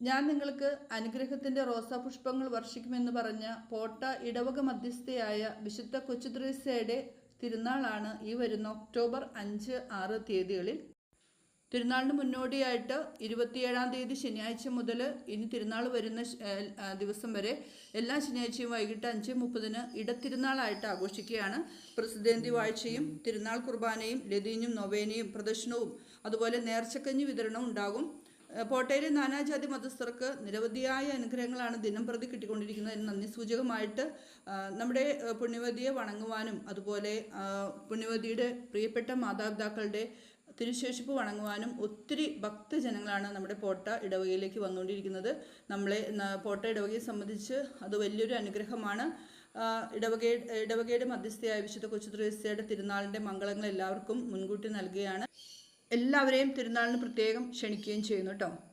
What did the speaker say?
ഞാൻ നിങ്ങൾക്ക് അനുഗ്രഹത്തിന്റെ റോസാപുഷ്പങ്ങൾ വർഷിക്കുമെന്ന് പറഞ്ഞ പോട്ട ഇടവക മധ്യസ്ഥയായ വിശുദ്ധ കൊച്ചുദ്രീസയുടെ തിരുനാളാണ് ഈ വരുന്ന ഒക്ടോബർ അഞ്ച് ആറ് തീയതികളിൽ. തിരുനാളിന് മുന്നോടിയായിട്ട് ഇരുപത്തിയേഴാം തീയതി ശനിയാഴ്ച മുതൽ ഇനി തിരുനാൾ വരുന്ന ദിവസം വരെ എല്ലാ ശനിയാഴ്ചയും വൈകിട്ട് അഞ്ച് മുപ്പതിന് ഇടത്തിരുനാളായിട്ട് ആഘോഷിക്കുകയാണ്. പ്രസിദ്ധേന്തി വാഴ്ചയും തിരുനാൾ കുർബാനയും ലതീഞ്ഞും നൊവേനയും പ്രദർശനവും അതുപോലെ നേർച്ചക്കഞ്ഞി വിതരണവും ഉണ്ടാകും. പോട്ടയിലെ നാനാജാതി മതസ്ഥർക്ക് നിരവധിയായ അനുഗ്രഹങ്ങളാണ് ദിനം പ്രതി കിട്ടിക്കൊണ്ടിരിക്കുന്നത് എന്ന് നന്ദി. സൂചകമായിട്ട് നമ്മുടെ പുണ്യവതിയെ വണങ്ങുവാനും അതുപോലെ പുണ്യവതിയുടെ പ്രിയപ്പെട്ട മാതാപിതാക്കളുടെ തിരുശേഷിപ്പ് വണങ്ങുവാനും ഒത്തിരി ഭക്തജനങ്ങളാണ് നമ്മുടെ പോട്ട ഇടവകയിലേക്ക് വന്നുകൊണ്ടിരിക്കുന്നത്. നമ്മളെ പോട്ട ഇടവകയെ സംബന്ധിച്ച് അത് വലിയൊരു അനുഗ്രഹമാണ്. ഇടവക ഇടവകയുടെ മധ്യസ്ഥയായ വിശുദ്ധ കൊച്ചു ത്രേസ്യയുടെ തിരുനാളിന്റെ മംഗളങ്ങൾ എല്ലാവർക്കും മുൻകൂട്ടി നൽകുകയാണ്. എല്ലാവരെയും തിരുനാളിന് പ്രത്യേകം ക്ഷണിക്കുകയും ചെയ്യുന്നു കേട്ടോ.